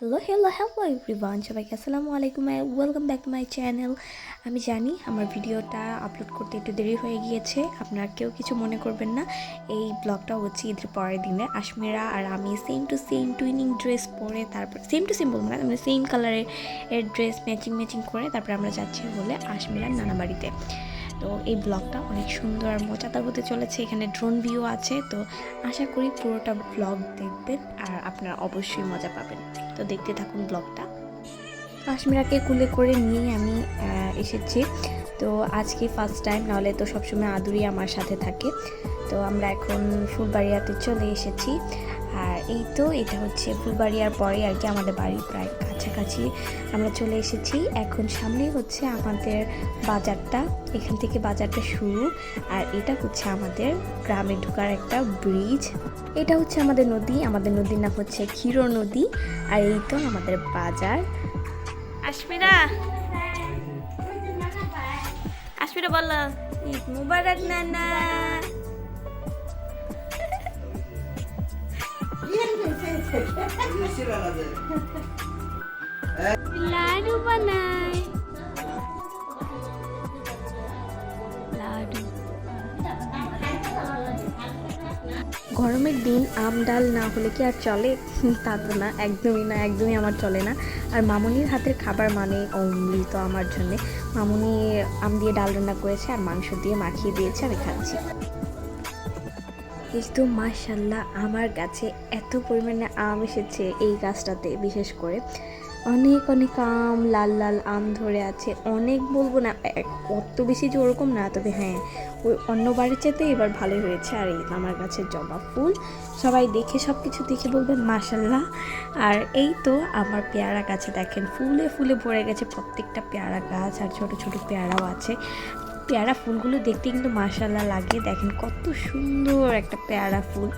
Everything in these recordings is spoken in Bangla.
হ্যালো হ্যালো হ্যালো এভরিওয়ান সবাইকে আসসালামু আলাইকুম welcome back to my channel আমি জানি আমার ভিডিওটা আপলোড করতে একটু দেরি হয়ে গিয়েছে। আপনারা কেউ কিছু মনে করবেন না। এই ব্লগটা হচ্ছে ঈদের পরের দিনে। আশমিরা আর আমি same to same twinning dress পরে তারপর সেম টু সেম বলব না মানে সেম কালারের ড্রেস ম্যাচিং ম্যাচিং করে তারপরে আমরা যাচ্ছি বলে আশমিরার নানা বাড়িতে। তো এই ব্লগটা অনেক সুন্দর আর মজাদার হতে চলেছে। এখানে ড্রোন ভিউ আছে, তো আশা করি পুরোটা ব্লগ দেখবেন আর আপনারা অবশ্যই মজা পাবেন। তো দেখতে থাকুন ব্লগটা। কাশ্মীরাকে কুলে করে নিয়ে আমি এসেছি। তো আজকে ফার্স্ট টাইম নাহলে তো সবসময় আদুরি আমার সাথে থাকে। তো আমরা এখন ফুলবাড়িয়াতে চলে এসেছি। আর এই তো, এটা হচ্ছে ফুলবাড়িয়ার পরে আর কি আমাদের বাড়ি প্রায়। কাছাকাছি আমরা চলে এসেছি। এখন সামনেই হচ্ছে আমাদের বাজারটা। এখান থেকে বাজারটা শুরু। আর এটা হচ্ছে আমাদের গ্রামে ঢোকার একটা ব্রিজ এটা হচ্ছে আমাদের নদী। আমাদের নদীর নাম হচ্ছে ক্ষীর নদী। আর এই তো আমাদের বাজার। আশমিরা আশমিরা বলো ঈদ মুবারক নানা। লাডু বানাই লাডু গরমের দিন আম, ডাল না হলে কি আর চলে? তা তো না, একদমই না, একদমই আমার চলে না। আর মামুনির হাতের খাবার মানে অমৃত আমার জন্যে। মামনি আম দিয়ে ডাল রান্না করেছে আর মাংস দিয়ে মাখিয়ে দিয়েছে, আমি খাচ্ছি। কিন্তু তো মাশাল্লাহ, আমার গাছে এত পরিমাণে আম এসেছে এই গাছটাতে, বিশেষ করে। অনেক অনেক আম, লাল লাল আম ধরে আছে। অনেক বলব না অত বেশি যে ওরকম না, তবে হ্যাঁ ওই অন্য বাড়ির চাইতে এবার ভালোই হয়েছে। আর এই আমার গাছের জবা ফুল, সবাই দেখে সব কিছু দেখে বলবেন, মাশাল্লাহ। আর এই তো আমার পেয়ারা গাছে দেখেন, ফুলে ফুলে ভরে গেছে প্রত্যেকটা পেয়ারা গাছ, আর ছোট ছোট পেয়ারাও আছে। পেয়ারা ফুলগুলো দেখতে কিন্তু মাশাল্লাহ লাগে দেখেন কত সুন্দর একটা পেয়ারা ফুল।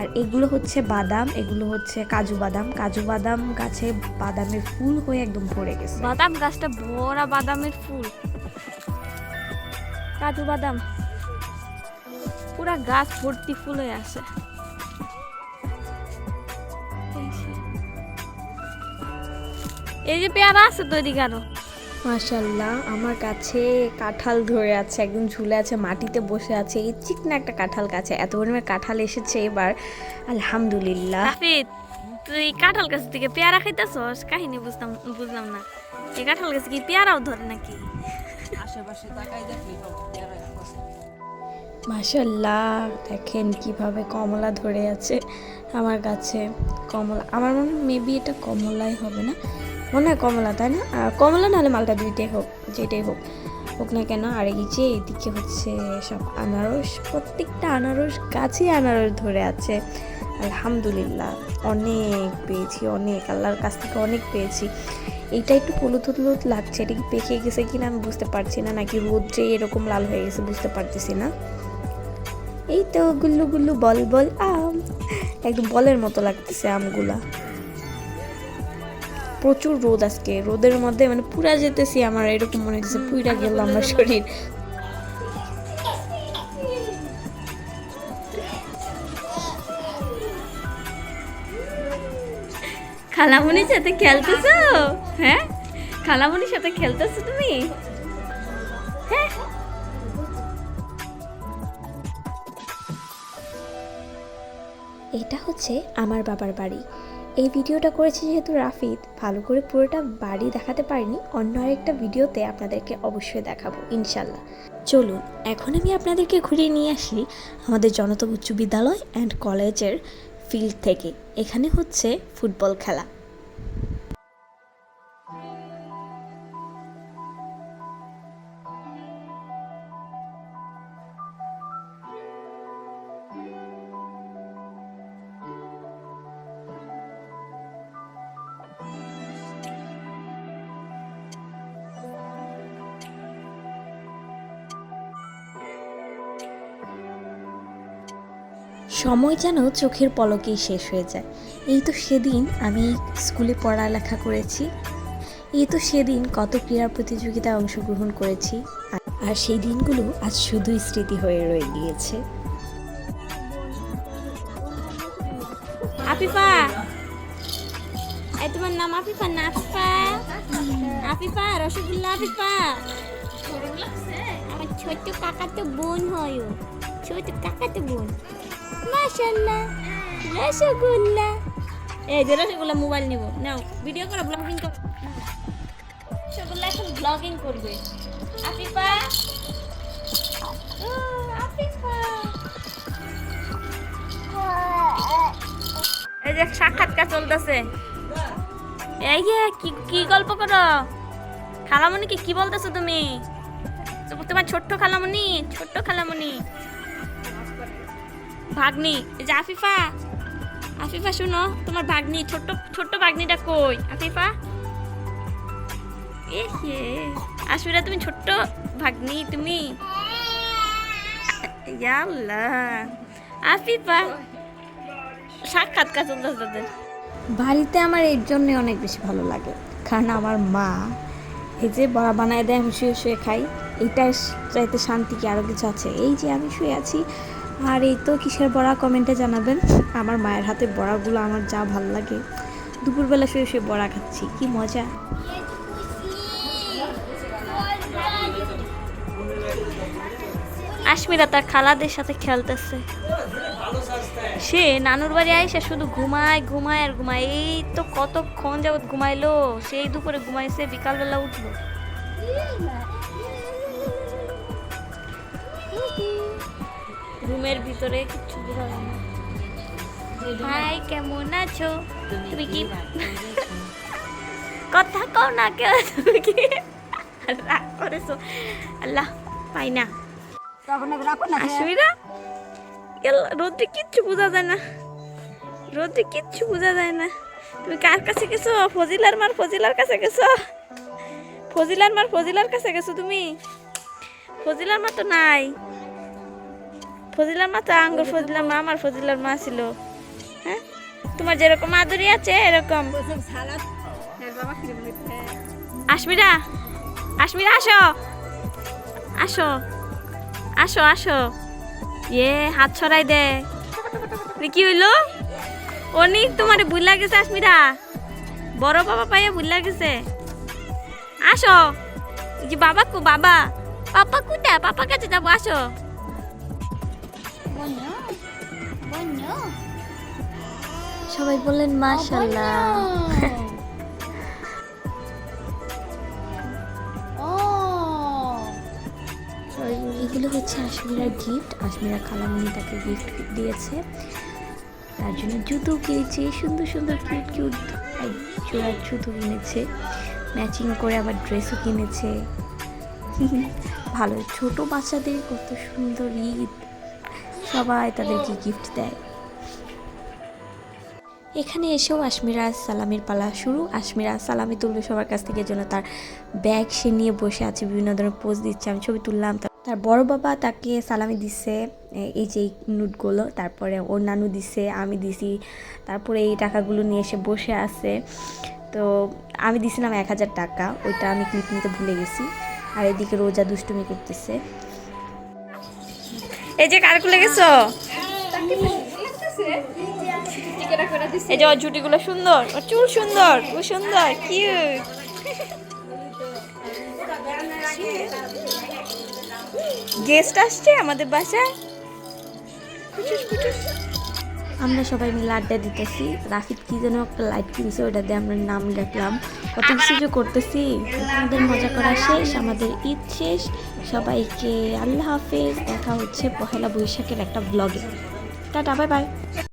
আর এগুলো হচ্ছে বাদাম, এগুলো হচ্ছে কাজু বাদাম। কাজু বাদাম গাছে বাদামের ফুল হয়ে একদম ভরে গেছে। বাদাম গাছটা ভরা বাদামের ফুল। কাজু বাদাম। পুরা গাছ ভর্তি ফুল হয়ে আছে। এই যে। পেয়ারা আছে তৈরি আরও। মাশাল্লাহ আমার কাছে কাঁঠাল ধরে আছে একদম ঝুলে আছে মাটিতে বসে আছে এই চিকনা একটা কাঁঠাল গাছে এত পরিমাণে কাঁঠাল এসেছে এবার আলহামদুলিল্লাহ। তুই কাঁঠাল গাছ থেকে পেয়ারা খাইতেছস? কাহিনী বুঝতাম বুঝলাম না। এই কাঁঠাল গাছ কি পেয়ারাও ধরে নাকি? মাশাল্লাহ দেখেন কীভাবে কমলা ধরে আছে আমার কাছে কমলা আমার মনে হয় মেবি এটা কমলাই হবে না। মনে হয় কমলা, তাই না? কমলা নাহলে মালটা দুইটাই হোক, যেটাই হোক। হোক না কেন, আর এই যে এদিকে হচ্ছে সব আনারস, প্রত্যেকটা আনারস গাছে আনারস ধরে আছে। আলহামদুলিল্লাহ, অনেক পেয়েছি, অনেক, আল্লাহর কাছ থেকে অনেক পেয়েছি। এইটা একটু হলুদ হলুদ লাগছে, এটা কি পেকে গেছে কিনা আমি বুঝতে পারছি না, নাকি রোদ্রে এরকম লাল হয়ে গেছে বুঝতে পারতেছি না। এই তো গুল্লু গুল্লু বল বল আম, একদম বলের মতো লাগতেছে আমগুলা। প্রচুর রোদ আজকে। রোদের মধ্যে মানে পুরা যেতেছি আমার, এরকম মনে হচ্ছে পুরা গেল আমার শরীর। খালামুনির সাথে খেলতেছো? হ্যাঁ? খালামুনির সাথে খেলতেছো তুমি? হ্যাঁ? এটা হচ্ছে আমার বাবার বাড়ি। এই ভিডিওটা করেছি যেহেতু রাফিদ ভালো করে পুরোটা বাড়ি দেখাতে পারিনি, অন্য আরেকটা ভিডিওতে আপনাদেরকে অবশ্যই দেখাবো, ইনশাল্লাহ। চলুন, এখন আমি আপনাদেরকে ঘুরিয়ে নিয়ে আসি আমাদের জনতা উচ্চ বিদ্যালয় অ্যান্ড কলেজের ফিল্ড থেকে। এখানে হচ্ছে ফুটবল খেলা। সময় যেন চোখের পলকেই শেষ হয়ে যায়। এই তো সেদিন আমি স্কুলে পড়ালেখা করেছি। এই তো সেদিন কত ক্রীড়া প্রতিযোগিতায় অংশগ্রহণ করেছি। আর- সেই দিনগুলো আজ শুধুই স্মৃতি হয়ে রয়ে গিয়েছে। এই তোমার নাম রসগোল্লা আমার ছোট কাকাতো বোন হয়। ছোট কাকাতো বোন। মাশাল্লাহ রসগোল্লা। এই যে রসগোল্লা মোবাইল নেব। নাও ভিডিও করো ব্লগিং করো। রসগোল্লা এখন ব্লগিং করবে। আফিফা? এই যে সাক্ষাৎকার চলতেছে। এই যে, কি কি গল্প করো? খালামণিকে কি বলতেছো তুমি? তোমার ছোট্ট খালামণি ছোট্ট খালামণি ভাগ্নি যে আফিফা। আফিফা, শুনো, তোমার ভাগ্নি, ছোট্ট ছোট্ট ভাগ্নিটা কই? আফিফা? এ আশমিরা তুমি ছোট্ট ভাগ্নি, তুমি? আল্লাহ আফিফা সাক্ষাৎকার চলতেছে তাদের। বাড়িতে আমার এর জন্যে অনেক বেশি ভালো লাগে, কারণ আমার মা, এই যে বড়া বানায় দেয়, আমি শুয়ে শুয়ে খাই এইটার চাইতে শান্তি কি আরও কিছু আছে? এই যে আমি শুয়ে আছি আর এই তো কিসের বড়া কমেন্টে জানাবেন। আমার মায়ের হাতে বড়াগুলো আমার যা ভালো লাগে। দুপুরবেলা শুয়ে শুয়ে বড়া খাচ্ছি, কি মজা। আশমিরা তার খালাদের সাথে খেলতেছে। সে নানুর বাড়ি আইসা শুধু ঘুমায় ঘুমায় আর ঘুমায়। এই তো কতক্ষণ যাবত ঘুমাইলো, সেই দুপুরে ঘুমাইছে, বিকালবেলা উঠল। রুমের ভিতরে কিছু বোঝা যায় না। হাই কেমন আছো? তুমি কি কথা কও না কেউ তুমি কি? রাগ করেছ? আল্লাহ পাই না। রোদ্রে কিচ্ছু বোঝা যায় না। রোদে কিচ্ছু বোঝা যায় না। তুমি কার কাছে গেছো? ফজিলার মার ফজিলার কাছে গেছো? ফজিলার মার ফজিলার কাছে গেছো তুমি? ফজিলার মা তো নাই। ফজিলার মা, তো আঙ্গুর ফজিলার মা, আমার ফজিলার মা ছিল। হ্যাঁ? তোমার যেরকম আদরি আছে, এরকম। আশমিরা আশমিরা, আসো। আসো আসো আসো। ইয়ে হাত ছড়াই দে। কি হইল? অনেক তোমার ভুল গেছে আশমিরা। বড় বাবা পাইয়া ভুল গেছে। আসো। যে বাবা কো, বাবা? পাপা কুটা পাপা কাছে যাব, আসো। সবাই বললেন মাশাল্লাহ এগুলো হচ্ছে আশমিরার গিফট আশমিরা খালামনি তাকে গিফট দিয়েছে। তার জন্য জুতো কিনেছে সুন্দর সুন্দর কিউট কিউট এক জোড়া জুতো কিনেছে। ম্যাচিং করে আবার ড্রেসও কিনেছে। ভালো ছোট বাচ্চাদের কত সুন্দর ঈদ। সবাই তাদেরকে গিফট দেয়। এখানে এসেও আশমিরা সালামির পালা শুরু। আশমিরা সালামি তুলবে সবার কাছ থেকে যেন তার ব্যাগ সে নিয়ে বসে আছে, বিভিন্ন ধরনের পোজ দিচ্ছে, আমি ছবি তুললাম। তার- বড় বাবা তাকে সালামি দিচ্ছে এই যে নোটগুলো তারপরে নানু দিছে, আমি দিছি, তারপরে এই টাকাগুলো নিয়ে এসে বসে আছে। তো আমি দিছিলাম এক হাজার টাকা, ওইটা আমি ক্লিপ নিতে ভুলে গেছি। আর এদিকে রোজা দুষ্টুমি করতেছে। এই যে কার কুলে গেছো? এই যে ওর ঝুটিগুলো সুন্দর ওর চুল সুন্দর খুব সুন্দর কিউট গেস্ট আসছে আমাদের বাসায়। আমরা সবাই মিলে আড্ডা দিতেছি। রাফিদ কি যেন একটা লাইট কিনছে ওটা দিয়ে আমরা নাম লিখলাম। কত কিছু করতেছি আমাদের মজা করা শেষ আমাদের ঈদ শেষ। সবাইকে আল্লাহ হাফেজ। দেখা হচ্ছে পহেলা বৈশাখের একটা ব্লগে টাটা বাই বাই